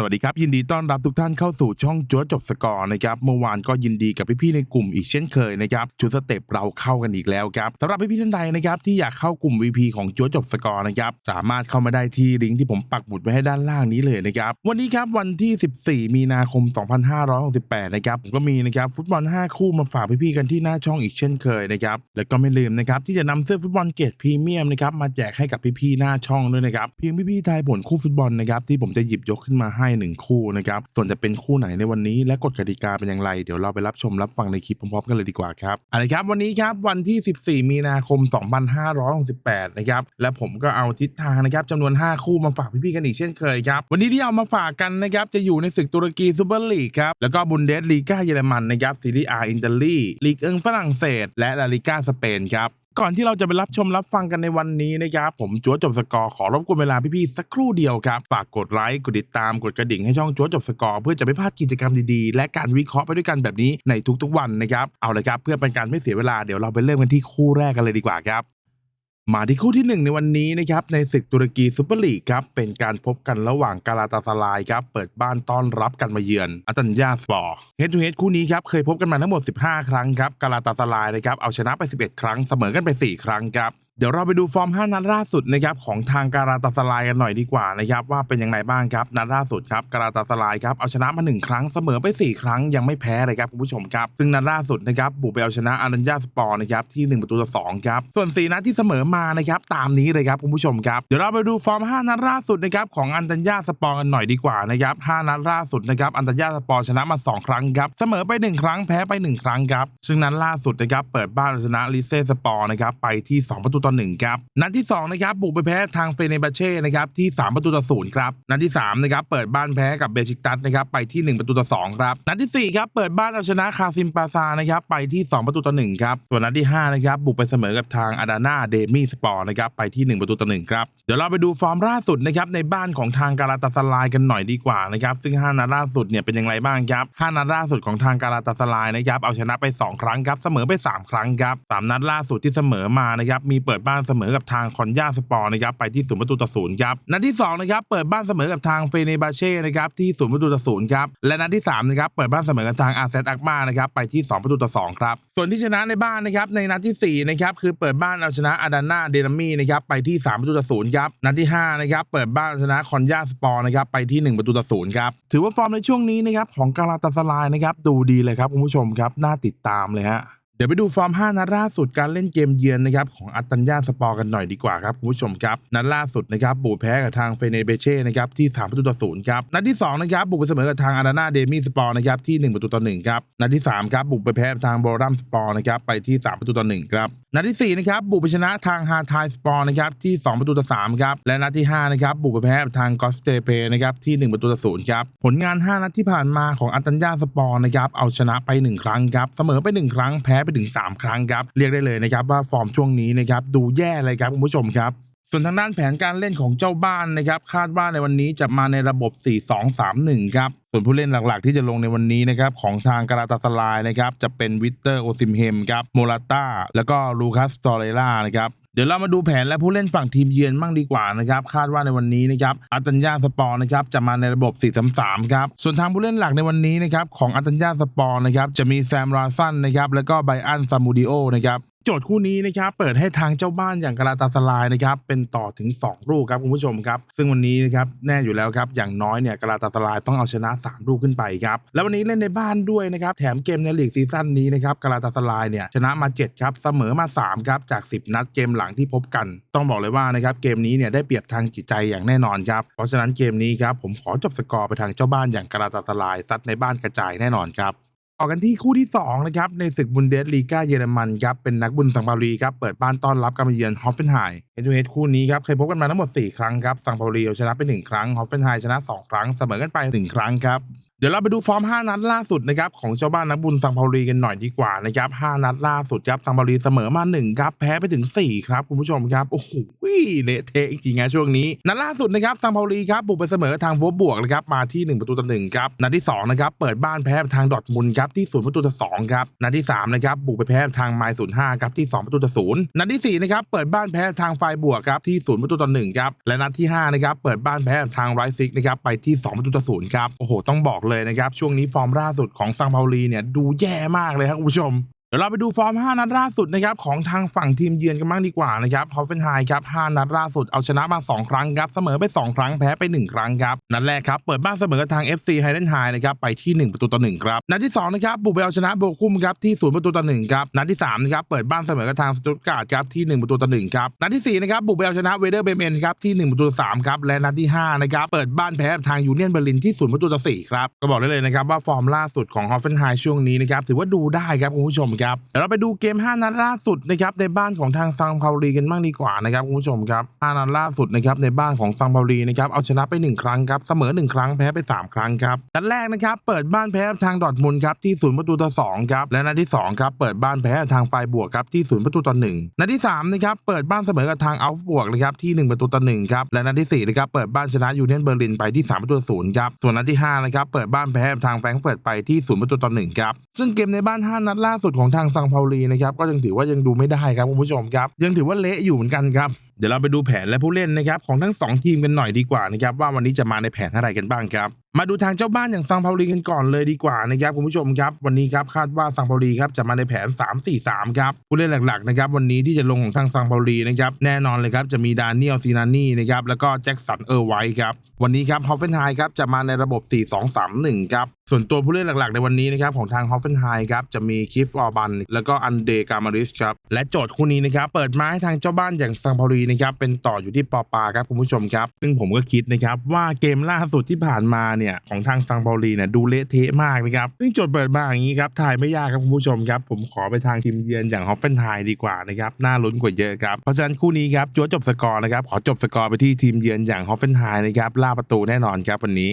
สวัสดีครับ ยินดีต้อนรับทุกท่านเข้าสู่ช่องจัวจบสกอร์นะครับเมื่อวานก็ยินดีกับพี่ๆในกลุ่มอีกเช่นเคยนะครับชุดสเต็ปเราเข้ากันอีกแล้วครับสำหรับพี่ๆท่านใดนะครับที่อยากเข้ากลุ่ม VP ของจัวจบสกอร์นะครับสามารถเข้ามาได้ที่ลิงก์ที่ผมปักหมุดไว้ให้ด้านล่างนี้เลยนะครับวันนี้ครับวันที่ 14 มีนาคม 2568 นะครับผมก็มีนะครับฟุตบอล 5 คู่มาฝากพี่ๆกันที่หน้าช่องอีกเช่นเคยนะครับแล้วก็ไม่ลืมนะครับที่จะนำเสื้อฟุตบอลเกรดพรีเมียมนะครับมาแจกให้กับพี่ๆหน้าช่องด้วยนะครับเพียงพี่ๆทายผลคู่ฟุตบอลนะครับที่ผมจะหยิบยกขึ้นมาให้1คู่นะครับส่วนจะเป็นคู่ไหนในวันนี้และกฎกติกาเป็นอย่างไร เดี๋ยวเราไปรับชมรับฟังในคลิปพร้อมๆกันเลยดีกว่าครับเอาละครับวันนี้ครับวันที่ 14 มีนาคม 2568 นะครับและผมก็เอาทิศทางนะครับจำนวน 5 คู่มาฝากพี่ๆกันอีกเช่นเคยครับวันนี้ที่เอามาฝากกันนะครับจะอยู่ในศึกตุรกีซูเปอร์ลีกครับแล้วก็บุนเดสลีกาเยอรมันนะครับซีรีอาอินเตอรี่ลีกเอิงฝรั่งเศส และลาลิกาสเปนครับ ก่อนที่เราจะไปรับชมรับฟังกันในวันนี้นะครับผมจัวจบสกอร์ขอรบกวนเวลาพี่ๆสักครู่เดียวครับฝากกดไลค์กดติดตามกดกระดิ่งให้ช่องจัวจบสกอร์เพื่อจะไม่พลาดกิจกรรมดีๆ และการวิเคราะห์ไปด้วยกันแบบนี้ในทุกๆวันนะครับเอาเลยครับเพื่อเป็นการไม่เสียเวลาเดี๋ยวเราไปเริ่มกันที่คู่แรกกันเลยดีกว่าครับ มาที่คู่ที่ 1 ในวันนี้นะครับในศึกตุรกีซูเปอร์ลีกครับเป็นการพบกันระหว่างกาลาตาสลายครับเปิดบ้านต้อนรับกันมาเยือนอัตันยาสปอร์เฮดทูเฮดคู่นี้ครับเคยพบกันมาทั้งหมด 15 ครั้งครับกาลาตาสลายนะครับเอาชนะไป 11 ครั้งเสมอกันไป 4 ครั้งครับ เดี๋ยวเราไปดูฟอร์ม 5 นัดล่าสุดนะครับของทางการาตาสลายกันหน่อยดีกว่านะครับว่าเป็นยังไงบ้างครับนัดล่าสุดครับการาตาสลายครับเอาชนะมา 1 ครั้งเสมอไป 4 ครั้งยังไม่แพ้เลยครับคุณผู้ชมครับซึ่งนัดล่าสุดนะครับบุกไปเอาชนะอารัญญาสปอร์นะครับที่1ประตูต่อ2ครับส่วน 4 นัดที่เสมอมานะครับตามนี้เลยครับคุณผู้ชมครับเดี๋ยวเราไปดูฟอร์ม 5 นัดล่าสุดนะครับของอันตัญญาสปอร์กันหน่อยดีกว่านะครับ5นัดล่าสุดนะครับอันตัญญาสปอร์ชนะมา 2 ครั้งครับเสมอไป 1 ครั้งแพ้ไป 1 ครั้งครับซึ่งนัดล่าสุดนะครับเปิดบ้านชนะลิเซ่สปอร์นะครับไปที่ 2 ประตูต่อ1ครับนัดที่2นะครับบุกไปแพ้ทางเฟเนบาเช่นะครับที่ 3 ประตูต่อศูนย์ครับนัดที่3นะครับเปิดบ้านแพ้กับเบชิกตัสนะครับไปที่ 1 ประตูต่อ2ครับนัดทีสี่4ครับเปิดบ้านเอาชนะคาซิมปาซานะครับไปที่ 2 ประตูต่อ1ครับส่วนนัดที่5นะครับบุกไปเสมอกับทางอาดาน่าเดมี่สปอร์นะครับไปที่ 1 ประตูต่อ1ครับเดี๋ยวเราไปดูฟอร์มล่าสุดนะครับในบ้านของทางการาตาสลายกันหน่อยดีกว่านะครับซึ่ง 5นัดล่าสุดเนี่ยเป็นอย่างไรบ้างครับ5นัดล่าสุดของทางการาตาสลายนะครับเอาชนะไป 2 ครั้งครับเสมอไป 3 ครั้งครับสามนัดล่าสุดที่เสมอมานะครับมีเปิดบ้านเสมอกับทางคอนยาสปอร์นะครับไปที่ศูนย์ประตูต่อศูนย์ครับนัดที่2นะครับเปิดบ้านเสมอกับทางเฟเนบาเช่นะครับที่ศูนย์ประตูต่อศูนย์ครับและนัดที่3นะครับเปิดบ้านเสมอกับทางอาเซตอักมานะครับไปที่ 2 ประตูต่อ2ครับส่วนที่ชนะในบ้านนะครับในนัดที่4นะครับคือเปิดบ้านเอาชนะอาดาน่าเดนามี่นะครับไปที่ 3 ประตูต่อศูนย์ครับนัดที่5นะครับเปิดบ้านเอาชนะคอนยาสปอร์นะครับไปที่ 1 ประตูต่อศูนย์ครับถือว่าฟอร์มในช่วงนี้นะครับของกาลาตาสลายนะครับดูดีเลยครับคุณผู้ชมครับน่าติดตามเลยฮะ เดี๋ยวไปดูฟอร์ม 5 นัดล่าสุดการเล่นเกมเยือนนะครับของอัตัญญาสปอร์กันหน่อยดีกว่าครับคุณผู้ชมครับ นัดล่าสุดนะครับบุกแพ้กับทางเฟเนเบเช่นะครับที่3ประตูต่อศูนย์ครับนัดที่2นะครับบุกไปเสมอกับทางอารานาเดมี่สปอร์นะครับที่ 1 ประตูต่อ1ครับนัดที่3ครับบุกไปแพ้ทางบอรัมสปอร์นะครับไปที่ 3 ประตูต่อ1ครับนัดที่4นะครับบุกไปชนะทางฮาไทสปอร์นะครับที่ 2 ประตูต่อ3ครับและนัดที่5นะครับบุกไปแพ้กับทางกอสเตเปนะครับที่ 1 ประตูต่อ0ครับผลงาน 5 นัดที่ผ่านมาของอัตัญญาสปอร์นะครับเอาชนะไป 1 ครั้งครับเสมอไป 1 ครั้งแพ้ไปถึง 3 ครั้งครับ เรียกได้เลยนะครับว่าฟอร์มช่วงนี้นะครับดูแย่เลยครับคุณผู้ชมครับส่วนทางด้านแผนการเล่นของเจ้าบ้านนะครับคาดว่าในวันนี้จะมาในระบบ 4-2-3-1 ครับ ส่วนผู้เล่นหลักๆ ที่จะลงในวันนี้นะครับของทางกาลาตาสลายนะครับจะเป็นวิตเตอร์โอซิมเฮมครับโมราต้าแล้วก็ลูคัสตอเรล่านะครับ เดี๋ยวเรามาดูแผนและผู้เล่นฝั่งทีมเยือนบ้างดีกว่านะครับคาดว่าในวันนี้นะครับอัตัญญาสปอร์นะครับจะมาในระบบ 4-3-3 ครับส่วนทางผู้เล่นหลักในวันนี้นะครับของอัตัญญาสปอร์นะครับจะมีแซมราซันนะครับแล้วก็ไบอันซามูดิโอนะครับ จทย์คู่นี้นะครับเปิดให้ทางเจ้าบ้านอย่างกาลาตาสลายนะครับเป็นต่อถึง 2 ลูกครับคุณผู้ชมครับซึ่งวันนี้นะครับแน่อยู่แล้วครับอย่างน้อยเนี่ยกาลาตาสลายต้องเอาชนะ 3 ลูกขึ้นไปครับแล้ววันนี้เล่นในบ้านด้วยนะครับแถมเกมในลีกซีซั่นนี้นะครับกาลาตาสลายเนี่ยชนะมา 7 ครับเสมอมา 3 ครับจาก 10 นัดเกมหลังที่พบกัน ต้องบอกเลยว่านะครับเกมนี้เนี่ยได้เปรียบทางจิตใจอย่างแน่นอนครับเพราะฉะนั้นเกมนี้ครับผมขอจบสกอร์ไปทางเจ้าบ้านอย่างกาลาตาสลายซัดในบ้านกระจายแน่นอนครับ ต่อกันที่คู่ที่ 2 นะครับ ในศึกบุนเดสลีกาเยอรมันครับ เป็นนักบุญสังปาลีครับ เปิดบ้านต้อนรับการมาเยือนฮอฟเฟนไฮน์เฮดทูเฮดคู่นี้ครับ เคยพบกันมาทั้งหมด 4 ครั้งครับ สังปาลีชนะไป 1 ครั้ง ฮอฟเฟนไฮน์ชนะ 2 ครั้ง เสมอกันไป 1 ครั้งครับ เดี๋ยวเราไปดูฟอร์ม 5 นัดล่าสุดนะครับของเจ้าบ้านนักบุญซังพารีกันหน่อยดีกว่านะครับ5นัดล่าสุดครับซังพารีเสมอมา1ครับแพ้ไปถึง 4 ครับคุณผู้ชมครับโอ้โหเละเทะจริงๆนะช่วงนี้ นัดล่าสุดนะครับซังพารีครับบุกไปเสมอทางโวบวกนะครับมาที่ 1 ประตูต่อหนึ่งครับนัดที่2นะครับเปิดบ้านแพ้ทางดอทมุนครับที่0ประตูต่อสองครับนัดที่3นะครับบุกไปแพ้ทางไมล์ศูนย์ห้าครับที่ 2 ประตูต่อศูนย์นัดที่4นะครับเปิดบ้านแพ้ทางไฟบวกครับที่0ประตูต่อหนึ่งครับและนัดที่5นะครับเปิดบ้านแพ้ทางไรซิกนะครับไปที่ 2 ประตูต่อศูนย์ครับโอ้โหต้องบอกเลยนะครับ ช่วงนี้ฟอร์มล่าสุดของซังเปาลีเนี่ยดูแย่มากเลยครับคุณผู้ชม เดี๋ยวเราไปดูฟอร์ม 5 นัดล่าสุดนะครับของทางฝั่งทีมเยือนกันบ้างดีกว่านะครับฮอฟเฟนไฮครับ 5 นัดล่าสุดเอาชนะมา 2 ครั้งครับ เสมอไป 2 ครั้งแพ้ไป 1 ครั้งครับ นัดแรกครับ เปิดบ้านเสมอกับทาง FC ไฮเดนไฮนะครับไปที่ 1 ประตูต่อ 1 ครับ นัดที่ 2 นะครับ บุกไปเอาชนะโบกุมครับที่ 0 ประตูต่อ 1 ครับ นัดที่ 3 นะครับ เปิดบ้านเสมอกับทางสตุตการ์ดครับที่ 1 ประตูต่อ 1 ครับ นัดที่ 4 นะครับ บุกไปเอาชนะเวเดอร์เบเมนครับที่ 1 ประตูต่อ3ครับ และนัดที่ 5 นะครับ เปิดบ้านแพ้ทางยูเนียนเบอร์ลินที่ 0 ประตูต่อ 4 ครับ ก็บอกได้เลยนะครับว่าฟอร์มล่าสุดของฮอฟเฟนไฮช่วงนี้นะครับถือว่าดูได้ครับคุณผู้ชมครับเราไปดูเกม 5 นัดล่าสุดนะครับในบ้านของทางซังเปาลีกันบ้างดีกว่านะครับคุณผู้ชมครับ5นัดล่าสุดนะครับในบ้านของซังเปาลีนะครับเอาชนะไป 1 ครั้งครับเสมอ 1 ครั้งแพ้ไป 3 ครั้งครับนัดแรกนะครับเปิดบ้านแพ้ทางดอทมุนครับที่0ประตูต่อ2ครับและนัดที่2ครับเปิดบ้านแพ้ทางไฟบวกครับที่0ประตูต่อ1นัดที่3นะครับเปิดบ้านเสมอกับทางอัลฟบวกนะครับที่ 1 ประตูต่อ1ครับและนัดที่4นะครับเปิดบ้านชนะยูเนียนเบอร์ลินไปที่3ประตูต่อ0ครับส่วนนัดที่5นะครับเปิดบ้านแพ้ทางแฟรงก์เฟิร์ตไปที่0ประตูต่อ1ครับซึ่งเกมในบ้าน 5 นัดล่าสุดของทางซังเปาลีนะครับก็ยังถือว่ายังดูไม่ได้ครับคุณผู้ชมครับ ยังถือว่าเละอยู่เหมือนกันครับ เดี๋ยวเราไปดูแผนและผู้เล่นนะครับของทั้ง 2 ทีมกันหน่อยดีกว่านะครับว่าวันนี้จะมาในแผนอะไรกันบ้างครับ มาดูทางเจ้าบ้านอย่างซังเปาลีกันก่อนเลยดีกว่านะครับคุณผู้ชมครับ วันนี้ครับคาดว่าซังเปาลีครับจะมาในแผน 3-4-3 ครับผู้เล่นหลักๆนะครับวันนี้ที่จะลงของทางซังเปาลีนะครับแน่นอนเลยครับจะมีดานิเอลซีนานี่นะครับแล้วก็แจ็คสันเออร์ไวท์ครับวันนี้ครับฮอฟเฟนไฮครับจะมาในระบบ 4-2-3-1 ครับส่วนตัวผู้เล่นหลักๆ ในวันนี้นะครับของทางฮอฟเฟนไฮครับจะมีคิฟออบันแล้วก็อันเดกามาริสครับและโจทย์คู่นี้นะครับเปิดมาให้ทางเจ้าบ้านอย่างซังเปาลีนะครับเป็นต่ออยู่ที่ปอปาครับคุณผู้ชมครับ ซึ่งผมก็คิดนะครับว่าเกมล่าสุดที่ผ่านมาเนี่ยของทางซังเปาลีเนี่ยดูเละเทะมากนะครับซึ่งจดเปิดมาอย่างนี้ครับถ่ายไม่ยากครับคุณผู้ชมครับผมขอไปทางทีมเยือนอย่างฮอฟเฟนไฮดีกว่านะครับน่าลุ้นกว่าเยอะครับเพราะฉะนั้นคู่นี้ครับจัวจบสกอร์นะครับขอจบสกอร์ไปที่ทีมเยือนอย่างฮอฟเฟนไฮนะครับล่าประตูแน่นอนครับวันนี้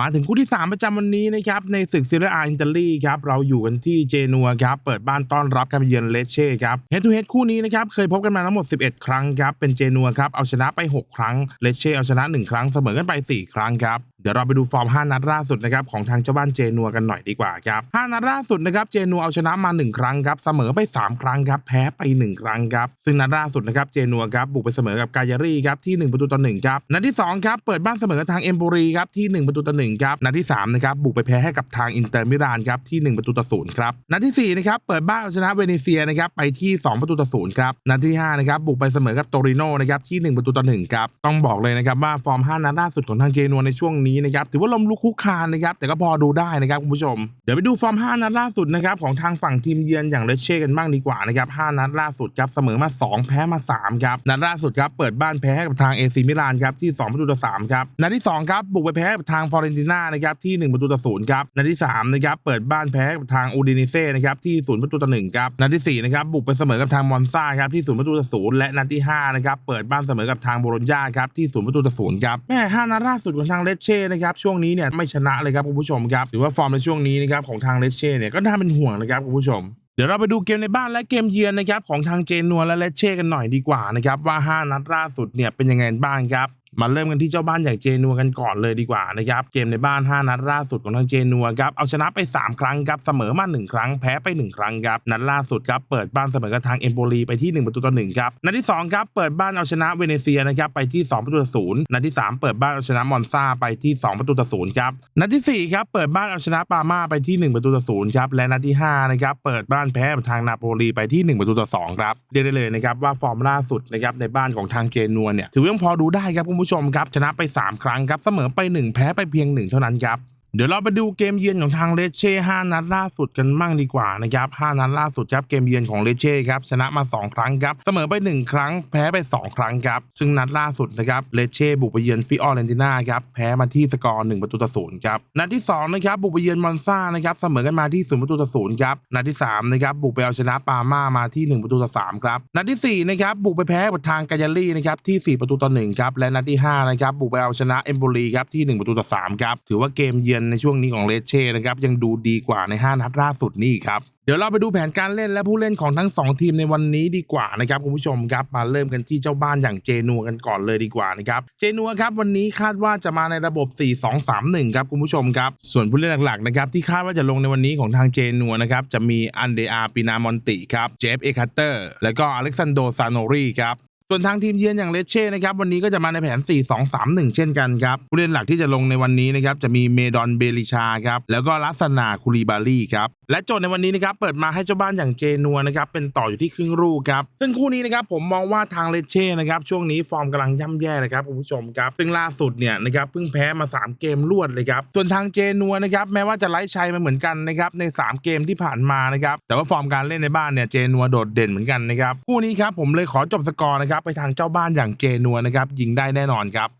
มาถึงคู่ที่ 3 ประจำวันนี้นะครับในศึกซีเรียอาอินเตอรี่ครับเราอยู่กันที่เจนัวครับเปิดบ้านต้อนรับการเยือนเลเช่ครับเฮดทูเฮดคู่นี้นะครับเคยพบกันมาทั้งหมด 11 ครั้งครับเป็นเจนัวครับเอาชนะไป 6 ครั้งเลเช่เอาชนะ 1 ครั้งเสมอกันไป 4 ครั้งครับ เดี๋ยวเราไปดูฟอร์ม 5 นัดล่าสุดนะครับของทางเจ้าบ้านเจนัวกันหน่อยดีกว่าครับ 5 นัดล่าสุดนะครับเจนัวเอาชนะมา 1 ครั้งครับเสมอไป 3 ครั้งครับแพ้ไป 1 ครั้งครับซึ่งนัดล่าสุดนะครับเจนัวครับบุกไปเสมอกับกายารีครับที่ 1 ประตูต่อ1ครับนัดที่2ครับเปิดบ้านเสมอกับทางเอมโบรีครับที่ 1 ประตูต่อ1ครับนัดที่3นะครับบุกไปแพ้ให้กับทางอินเตอร์มิลานครับที่ 1 ประตูต่อ0ครับนัดที่4นะครับเปิดบ้านเอาชนะเวเนเซียนะครับไปที่ 2 ประตูต่อ0ครับนัดที่5นะครับบุกไปเสมอกับโตริโนนะครับที่ 1 ประตูต่อ1ครับต้องบอกเลยนะครับว่าฟอร์ม 5 นัดล่าสุดของทางเจนัวในช่วงนี้นะครับถือว่าลมลุกคุกคานนะครับแต่ก็พอดูได้นะครับคุณผู้ชม เดี๋ยวไปดูฟอร์ม 5 นัดล่าสุดนะครับของทางฝั่งทีมเยือนอย่างเลเช่กันบ้างดีกว่านะครับ5นัดล่าสุดครับเสมอมา 2 แพ้มา 3 ครับ นัดล่าสุดครับเปิดบ้านแพ้ให้กับทางเอซีมิลานครับที่ 2 ประตูต่อ3ครับนัดที่ 2 ครับบุกไปแพ้กับทางฟอเรนติน่านะครับที่ 1 ประตูต่อ0ครับนัดที่3นะครับเปิดบ้านแพ้กับทางอูดินิเซ่นะครับที่ 0 ประตูต่อ1ครับนัดที่4นะครับบุกไปเสมอกับทางมอนซาครับที่ 0 ประตูต่อ0และนัดที่5นะครับเปิดบ้านเสมอกับทางโบโลญญาครับที่ 0 ประตูต่อ0ครับแม่5นัดล่าสุดของทางเลเช่นะครับช่วงนี้เนี่ยไม่ชนะเลยครับคุณผู้ชมครับหรือว่าฟอร์มในช่วงนี้นะครับของทางเลเช่เนี่ยก็น่าเป็นห่วงนะครับคุณผู้ชมเดี๋ยวเราไปดูเกมในบ้านและเกมเยือนนะครับของทางเจนัวและเลเช่กันหน่อยดีกว่านะครับว่า 5 นัดล่าสุดเนี่ยเป็นยังไงบ้างครับ มาเริ่มกันที่เจ้าบ้านอย่างเจนัวกันก่อนเลยดีกว่านะครับเกมในบ้าน 5 นัดล่าสุดของทางเจนัวครับเอาชนะไป 3 ครั้งครับเสมอมา 1 ครั้งแพ้ไป 1 ครั้งครับนัดล่าสุดครับเปิดบ้านเสมอกับทางเอมโปลีไปที่1ประตูต่อ1ครับนัดที่2ครับเปิดบ้านเอาชนะเวเนเซียนะครับไปที่ 2 ประตูต่อศูนย์นัดที่ 3 เปิดบ้านเอาชนะมอนซาไปที่ 2 ประตูต่อศูนย์ครับนัดที่4ครับเปิดบ้านเอาชนะปาม่าไปที่ 1 ประตูต่อศูนย์ครับและนัดที่5นะครับเปิดบ้านแพ้กับทางนาโปลีไปที่ 1 ประตูต่อ2ครับเรียกได้เลยนะครับว่าฟอร์มล่าสุดนะครับในบ้านของทางเจนัวเนี่ยถือว่ายังพอดูได้ครับคุณผูู้้ชมครับชนะไป 3 ครั้งครับเสมอไป 1 แพ้ไปเพียง 1 เท่านั้นครับ เดี๋ยวเราไปดูเกมเยือนของทางเลเช่5นัดล่าสุดกันบ้างดีกว่านะครับ5นัดล่าสุดครับเกมเยือนของเลเช่ครับชนะมา 2 ครั้งครับเสมอไป 1 ครั้งแพ้ไป 2 ครั้งครับซึ่งนัดล่าสุดนะครับเลเช่บุกไปเยือนฟิออเรนติน่าครับแพ้มาที่สกอร์1ประตูต่อศูนย์ครับนัดที่2นะครับบุกไปเยือนมอนซ่านะครับเสมอกันมาที่0ประตูต่อศูนย์ครับนัดที่3นะครับบุกไปเอาชนะปาม่ามาที่ 1 ประตูต่อ3ครับนัดที่4นะครับบุกไปแพ้กับทางกายารี่นะครับที่ 4 ประตูต่อ1ครับและนัดที่5นะครับบุกไปเอาชนะเอมโบลีครับที่ 1 ประตูต่อ3ครับถือว่าเกมเยือนในช่วงนี้ของเลเช่นะครับยังดูดีกว่าใน 5 นัดล่าสุดนี่ครับเดี๋ยวเราไปดูแผนการเล่นและผู้เล่นของทั้ง 2 ทีมในวันนี้ดีกว่านะครับคุณผู้ชมครับมาเริ่มกันที่เจ้าบ้านอย่างเจนัวกันก่อนเลยดีกว่านะครับเจนัวครับวันนี้คาดว่าจะมาในระบบ 4-2-3-1 ครับคุณผู้ชมครับส่วนผู้เล่นหลักๆนะครับที่คาดว่าจะลงในวันนี้ของทางเจนัวนะครับจะมีอันเดอาปินามอนติครับเจฟเอคัตเตอร์แล้วก็อเล็กซานโดซานโนรีครับ ส่วนทางทีมเยือนอย่างเลเช่นะครับวันนี้ก็จะมาในแผน 4-2-3-1 เช่นกันครับผู้เล่นหลักที่จะลงในวันนี้นะครับจะมีเมดอนเบลิชาครับแล้วก็ลัสนาคูลีบาลีครับและโจทย์ในวันนี้นะครับเปิดมาให้เจ้าบ้านอย่างเจนัวนะครับเป็นต่ออยู่ที่ครึ่งรูครับซึ่งคู่นี้นะครับผมมองว่าทางเลเช่นะครับช่วงนี้ฟอร์มกำลังย่ำแย่เลยครับคุณผู้ชมครับซึ่งล่าสุดเนี่ยนะครับเพิ่งแพ้มา 3 เกมรวดเลยครับส่วนทางเจนัวนะครับแม้ว่าจะไล่ชัยมาเหมือนกันนะครับใน 3 เกมที่ผ่านมานะครับแต่ว่าฟอร์มการเล่นในบ้านเนี่ยเจนัวโดดเด่นเหมือนกันนะครับคู่นี้ครับผมเลยขอจบสกอร์นะครับไปทางเจ้าบ้านอย่างเจนัวนะครับยิงได้แน่นอนครับ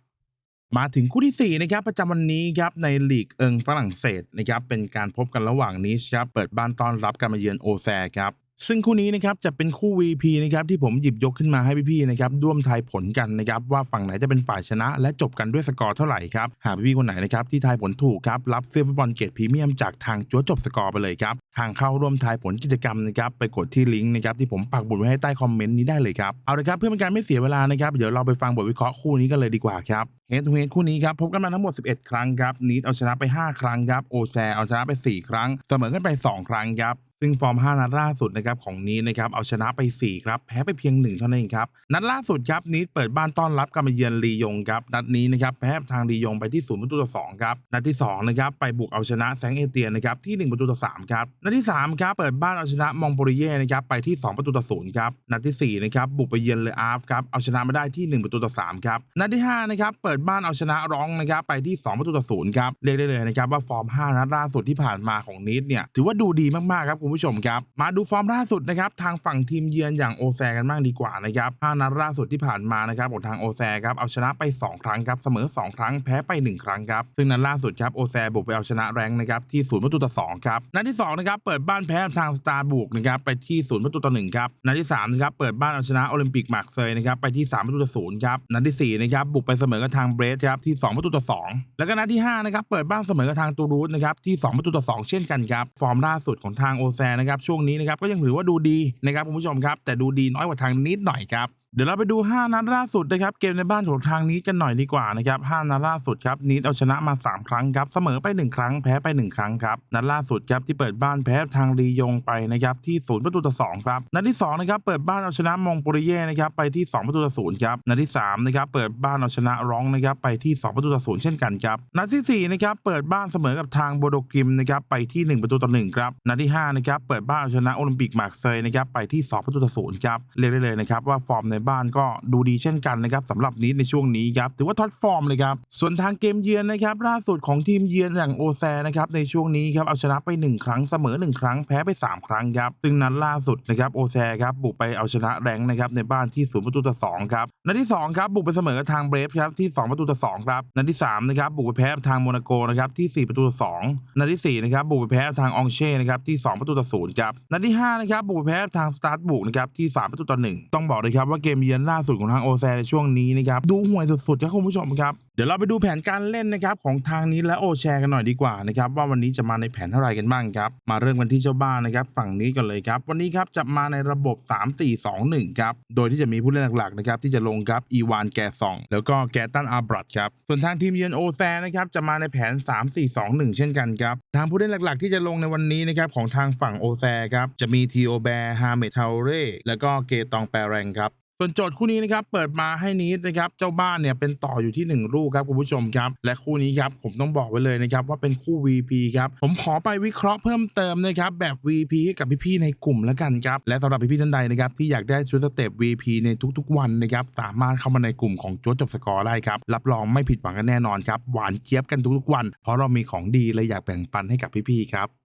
มาถึงคู่ที่4นะครับประจำวันนี้ครับในลีกเอิงฝรั่งเศสนะครับเป็นการพบกันระหว่างนิชครับเปิดบ้านต้อนรับการมาเยือนโอแซครับ ซึ่งคู่นี้นะครับจะเป็นคู่ VP นะครับที่ผมหยิบยกขึ้นมาให้พี่ๆนะครับร่วมทายผลกันนะครับว่าฝั่งไหนจะเป็นฝ่ายชนะ และจบกันด้วยสกอร์เท่าไหร่ครับหากพี่ๆคนไหนนะครับที่ทายผลถูกครับรับเสื้อฟุตบอลเกรดพรีเมียมจากทางจัวจบสกอร์ไปเลยครับทางเข้าร่วมทายผลกิจกรรมนะครับไปกดที่ลิงก์นะครับที่ผมปักบุดไว้ให้ใต้คอมเมนต์นี้ได้เลยครับเอาละครับเพื่อเป็นการไม่เสียเวลานะครับเดี๋ยวเราไปฟังบทวิเคราะห์คู่นี้กันเลยดีกว่าครับเฮดทูเฮดคู่นี้ครับพบกันมาทั้งหมด 11 ครั้งครับนีดเอาชนะไป 5 ครั้งครับโอแซเอาชนะไป 4 ครั้ง เสมอกันไป 2 ครั้งครับซึ่งฟอร์ม 5 นัดล่าสุดนะครับของนีดนะครับเอาชนะไป 4 ครับ แพ้ไปเพียง 1 เท่านั้นเองครับ นัดล่าสุดครับนีดเปิดบ้านต้อนรับการมาเยือนลียงครับ นัดนี้นะครับแพ้ทางลียงไปที่0ประตูต่อ2ครับ นัดที่2นะครับไปบุกเอาชนะแซงเอเตียนะครับที่ 1 ประตูต่อ3ครับ นัดที่3ครับเปิดบ้านเอาชนะมองโปรเย่นะครับไปที่ 2 ประตูต่อ0ครับ นัดที่4นะครับบุกไปเยือนเลอาฟครับเอาชนะมาได้ที่ 1 ประตูต่อ3ครับ นัดที่5นะครับเปิดดบ้านเอาชนะร้องนะครับไปที่ 2 ประตูต่อ0ครับเรียกได้เลยนะครับว่าฟอร์ม 5 นัดล่าสุดที่ผ่านมาของนิดเนี่ยถือว่าดูดีมากๆครับคุณผู้ชมครับมาดูฟอร์มล่าสุดนะครับทางฝั่งทีมเยือนอย่างโอแซกันบ้างดีกว่านะครับ5นัดล่าสุดที่ผ่านมานะครับของทางโอแซครับเอาชนะไป 2 ครั้งครับเสมอ 2 ครั้งแพ้ไป 1 ครั้งครับซึ่งนัดล่าสุดครับโอแซบุกไปเอาชนะแรงนะครับที่0ประตูต่อ2ครับนัดที่2นะครับเปิดบ้านแพ้ทางสตาร์บุกนะครับไปที่0ประตูต่อ1ครับนัดที่3นะครับเปิดบ้านเอาชนะโอลิมปิกมาร์เซยนะครับไปที่3ประตูต่อ0ครับนัดที่4นะครับบุกไปเสมอกับทางเบรสครับที่ 2 ประตูต่อ 2 แล้วก็นัดที่ 5 นะครับ เปิดบ้านเสมอกับทางตูรูสนะครับที่ 2 ประตูต่อ 2 เช่นกันครับ ฟอร์มล่าสุดของทางโอแซนะครับช่วงนี้นะครับก็ยังถือว่าดูดีนะครับคุณผู้ชมครับแต่ดูดีน้อยกว่าทางนิดหน่อยครับ เดี๋ยวเราไปดู 5 นัดล่าสุดนะครับเกมในบ้านของทางนี้กันหน่อยดีกว่านะครับ5นัดล่าสุดครับนีดเอาชนะมา 3 ครั้งครับเสมอไป 1 ครั้งแพ้ไป 1 ครั้งครับนัดล่าสุดครับที่เปิดบ้านแพ้ทางรียงไปนะครับที่0ประตูต่อ2ครับนัดที่2นะครับเปิดบ้านเอาชนะมองโปริเย่นะครับไปที่ 2 ประตูต่อ0ครับนัดที่3นะครับเปิดบ้านเอาชนะร้องนะครับไปที่ 2 ประตูต่อ0เช่นกันครับนัดที่4นะครับเปิดบ้านเสมอกับทางโบโดกิมนะครับไปที่ 1 ประตูต่อ1ครับนัดที่5นะครับเปิดบ้านเอาชนะโอลิมปิกมาร์เซยนะครับไปที่ 2 ประตูต่อ0ครับเรียกได้เลยนะครับว่าฟอร์มในบ้านก็ดูดีเช่นกันนะครับสำหรับนี้ในช่วงนี้ครับถือว่าท็อปฟอร์มเลยครับส่วนทางเกมเยือนนะครับล่าสุดของทีมเยือนอย่างโอแซนะครับในช่วงนี้ครับเอาชนะไป 1 ครั้งเสมอ 1 ครั้งแพ้ไป 3 ครั้งครับซึ่งนัดล่าสุดนะครับโอแซครับบุกไปเอาชนะแรงนะครับในบ้านที่0ประตูต่อ2ครับนัดที่2ครับบุกไปเสมอกับทางเบรฟครับที่ 2 ประตูต่อ2ครับนัดที่3นะครับบุกไปแพ้ทางโมนาโกนะครับที่ 4 ประตูต่อ2นัดที่4นะครับบุกไปแพ้ทางองเช่นะครับที่ 2 ประตูต่อ0ครับนัดที่5นะครับบุกไปแพ้ทางสตาร์ทบุกนะครับที่ 3 ประตูต่อ1ต้องบอกเลยครับว่าเกมเยือนล่าสุดของทางโอแซในช่วงนี้นะครับดูห่วยสุดๆครับคุณผู้ชมครับเดี๋ยวเราไปดูแผนการเล่นนะครับของทางนี้และโอแชร์กันหน่อยดีกว่านะครับว่าวันนี้จะมาในแผนเท่าไหร่กันบ้างครับมาเริ่มกันที่เจ้าบ้านนะครับฝั่งนี้กันเลยครับวันนี้ครับจะมาในระบบ 3 4 2 1ครับโดยที่จะมีผู้เล่นหลักๆนะครับที่จะลงครับอีวานแกซอง แล้วก็แกตันอาบรัดครับส่วนทางทีมเยือนโอแซนะครับจะมาในแผน 3 4 2 1 เช่นกันครับทางผู้เล่นหลักๆ ที่จะลงในวันนี้นะครับของทางฝั่งโอแซครับจะมีทีโอแบร์ฮาเมทเทาเร่แล้วก็เกตองแปแรงครับ ส่วนโจทย์คู่นี้นะครับเปิดมาให้นิดนะครับเจ้าบ้านเนี่ยเป็นต่ออยู่ที่ 1 ลูกครับคุณผู้ชมครับ และคู่นี้ครับผมต้องบอกไว้เลยนะครับว่าเป็นคู่ VP ครับผมขอไปวิเคราะห์เพิ่มเติมนะครับแบบ VP ให้กับพี่ๆในกลุ่มแล้วกันครับและสำหรับพี่ๆท่านใดนะครับที่อยากได้ชุดสเต็ป VP ในทุกๆ วันนะครับสามารถเข้ามาในกลุ่มของโจ๊กจบสกอร์ได้ครับรับรองไม่ผิดหวังกันแน่นอนครับหวานเจี๊ยบกันทุกๆวัน เพราะเรามีของดีเลยอยากแบ่งปันให้กับพี่ๆครับ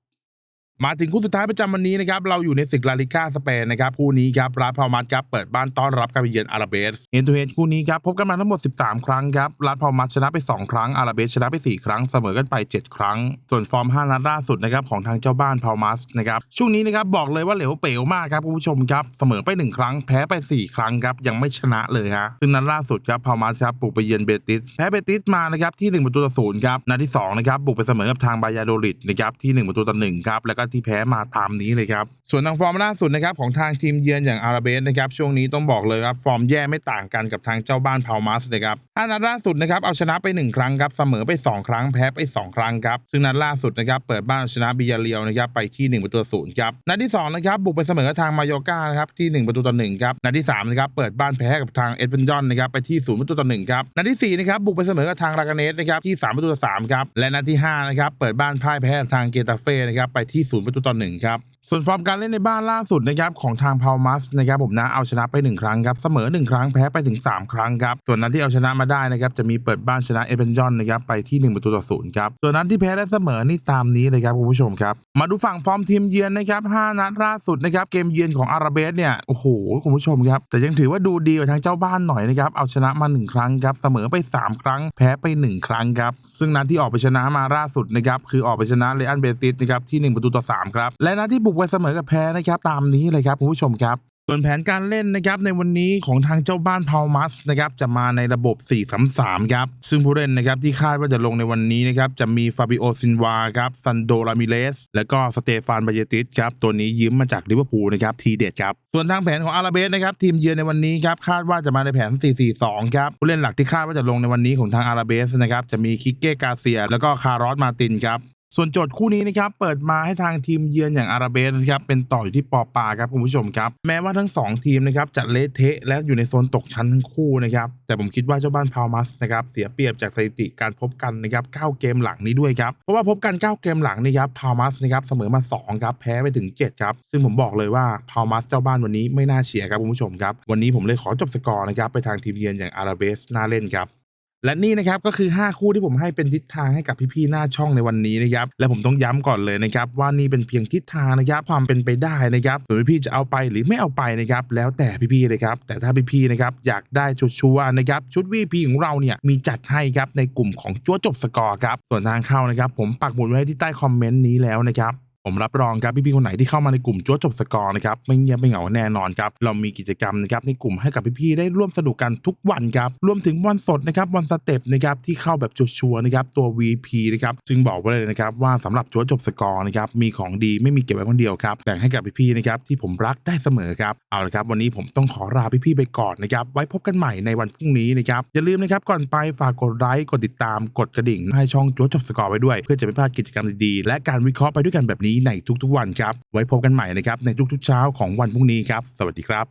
มาถึงคู่สุดท้ายประจำวันนี้นะครับเราอยู่ในศึกลาลิก้าสเปนนะครับคู่นี้ครับราดพาวมัสครับเปิดบ้านต้อนรับการเยือนอาราเบสเฮนทูเฮนคู่นี้ครับพบกันมาทั้งหมด 13 ครั้งครับราดพาวมัสชนะไป 2 ครั้งอาราเบสชนะไป 4 ครั้งเสมอกันไป 7 ครั้ง ส่วนฟอร์ม 5 นัดล่าสุดนะครับของทางเจ้าบ้านพาวมัสนะครับช่วงนี้นะครับบอกเลยว่าเหลวเป๋วมากครับคุณผู้ชมครับเสมอไป 1 ครั้งแพ้ไป 4 ครั้งครับยังไม่ชนะเลยฮะซึ่งนัดล่าสุดครับพาวมัสครับบุกไปเยือนเบติสแพ้เบติสมานะครับที่1ประตูต่อศูนย์ครับนัดที่2นะครับบุกไปเสมอกับทางบายาโดริดนะครับที่1ประตูต่อหนึ่งครับแล้วก็ที่แพ้มาตามนี้เลยครับ ส่วนทางฟอร์มล่าสุดนะครับของทางทีมเยือนอย่างอาราเบสนะครับช่วงนี้ต้องบอกเลยครับฟอร์มแย่ไม่ต่างกันกับทางเจ้าบ้านพาวมัสนะครับห้านัดล่าสุดนะครับเอาชนะไป 1 ครั้งครับเสมอไป 2 ครั้งแพ้ไป 2 ครั้งครับซึ่งนัดล่าสุดนะครับเปิดบ้านชนะบิยาเรียวนะครับไปที่1ประตูต่อศูนย์ครับนัดที่2นะครับบุกไปเสมอกับทางมายอร์กานะครับที่ 1 ประตูต่อหนึ่งครับนัดที่3นะครับเปิดบ้านแพ้กับทางเอ็ดเวนจอนนะครับไปที่0ประตูต่อหนึ่งครับนัดที่สี่นะครับบุกไปเสมอกับทางรากาเนสนะครับที่3ประตูต่อสามครับและนัดที่ห้านะครับเปิดบ้านพ่ายแพ้กับทางเกตาเฟ่นะครับไปที่0ประตูต่อหนึ่งครับส่วนฟอร์มการเล่นในบ้านล่าสุดนะครับของทางพาวมัสนะครับผมนะเอาชนะไป 1 ครั้งครับเสมอ 1 ครั้งแพ้ไปถึง 3 ครั้งครับส่วนนัดที่เอาชนะมาได้นะครับจะมีเปิดบ้านชนะเอเบนจอนนะครับไปที่ 1 ประตูต่อศูนย์ครับส่วนนัดที่แพ้และเสมอนี่ตามนี้เลยครับคุณผู้ชมครับมาดูฝั่งฟอร์มทีมเยือนนะครับ5นัดล่าสุดนะครับเกมเยือนของอาราเบสเนี่ยโอ้โหคุณผู้ชมครับแต่ยังถือว่าดูดีกว่าทางเจ้าบ้านหน่อยนะครับเอาชนะมา 1 ครั้งครับเสมอไป 3 ครั้ง แพ้ไป 1 ครั้งครับซึ่งนัดที่ออกไปชนะมาล่าสุดนะครับคือออกไปชนะเลอันเบติสนะครับที่ 1 ประตูต่อ3ครับและนัดที่บุกไปเสมอกับแพ้นะครับตามนี้เลยครับคุณผู้ชมครับส่วนแผนการเล่นนะครับในวันนี้ของทางเจ้าบ้านพาวมัสนะครับจะมาในระบบ 4-3-3 ครับ ซึ่งผู้เล่นนะครับที่คาดว่าจะลงในวันนี้นะครับจะมีฟาบิโอซินวาครับซันโดรามิเลส และก็สเตฟานบาเยติสครับตัวนี้ยืมมาจากลิเวอร์พูลนะครับทีเด็ดครับ ส่วนทางแผนของอาราเบสนะครับทีมเยือนในวันนี้ครับคาดว่าจะมาในแผน 4-4-2 ครับผู้เล่นหลักที่คาดว่าจะลงในวันนี้ของทางอาราเบสนะครับจะมีคิกเก้กาเซีย แล้วก็คารอสมาตินครับ ส่วนโจทย์คู่นี้นะครับเปิดมาให้ทางทีมเยือนอย่างอาราเบสนะครับเป็นต่ออยู่ที่ปอปาครับคุณผู้ชมครับแม้ว่าทั้ง 2 ทีมนะครับจะเละเทะและอยู่ในโซนตกชั้นทั้งคู่นะครับแต่ผมคิดว่าเจ้าบ้านพาวมัสนะครับเสียเปรียบจากสถิติการพบกันนะครับ9เกมหลังนี้ด้วยครับเพราะว่าพบกัน 9 เกมหลังนี่ครับพาวมัสนะครับเสมอมา2ครับแพ้ไปถึง7ครับซึ่งผมบอกเลยว่าพาวมัสเจ้าบ้านวันนี้ไม่น่าเชียร์ครับคุณผู้ชมครับวันนี้ผมเลยขอจบสกอร์นะครับไปทางทีมเยือนอย่างอาราเบสน่าเล่นครับ และนี่นะครับก็คือ 5 คู่ที่ผมให้เป็นทิศทางให้กับพี่ๆหน้าช่องในวันนี้นะครับและผมต้องย้ำก่อนเลยนะครับว่านี่เป็นเพียงทิศทางนะครับความเป็นไปได้นะครับส่วนพี่ๆจะเอาไปหรือไม่เอาไปนะครับแล้วแต่พี่ๆเลยครับแต่ถ้าพี่ๆนะครับอยากได้ชุดชัวร์นะครับชุด VP ของเราเนี่ยมีจัดให้ครับในกลุ่มของจั่วจบสกอร์ครับส่วนทางเข้านะครับผมปักหมุดไว้ที่ใต้คอมเมนต์นี้แล้วนะครับ ผมรับรองครับพี่ๆคนไหนที่เข้ามาในกลุ่มจั่วจบสกอร์นะครับไม่เงียบไม่เหงาแน่นอนครับเรามีกิจกรรมนะครับในกลุ่มให้กับพี่ๆได้ร่วมสนุกกันทุกวันครับรวมถึงวันสดนะครับวันสเต็ปนะครับที่เข้าแบบชัวร์นะครับตัว VP นะครับจึงบอกไว้เลยนะครับว่าสำหรับจั่วจบสกอร์นะครับมีของดีไม่มีเก็บไว้คนเดียวครับแบ่งให้กับพี่ๆนะครับที่ผมรักได้เสมอครับเอาละครับวันนี้ผมต้องขอลาพี่ๆไปก่อนนะครับไว้พบกันใหม่ในวันพรุ่งนี้นะครับอย่าลืมนะครับก่อนไปฝากกดไลค์กดติดตามกดกระดิ่งให้ช่องจั่วจบสกอร์ไว้ด้วย เพื่อจะไม่พลาดกิจกรรมดีๆและการวิเคราะห์ไปด้วยกันแบบนี้ในทุกๆวันครับ ไว้พบกันใหม่นะครับในทุกๆเช้าของวันพรุ่งนี้ครับ สวัสดีครับ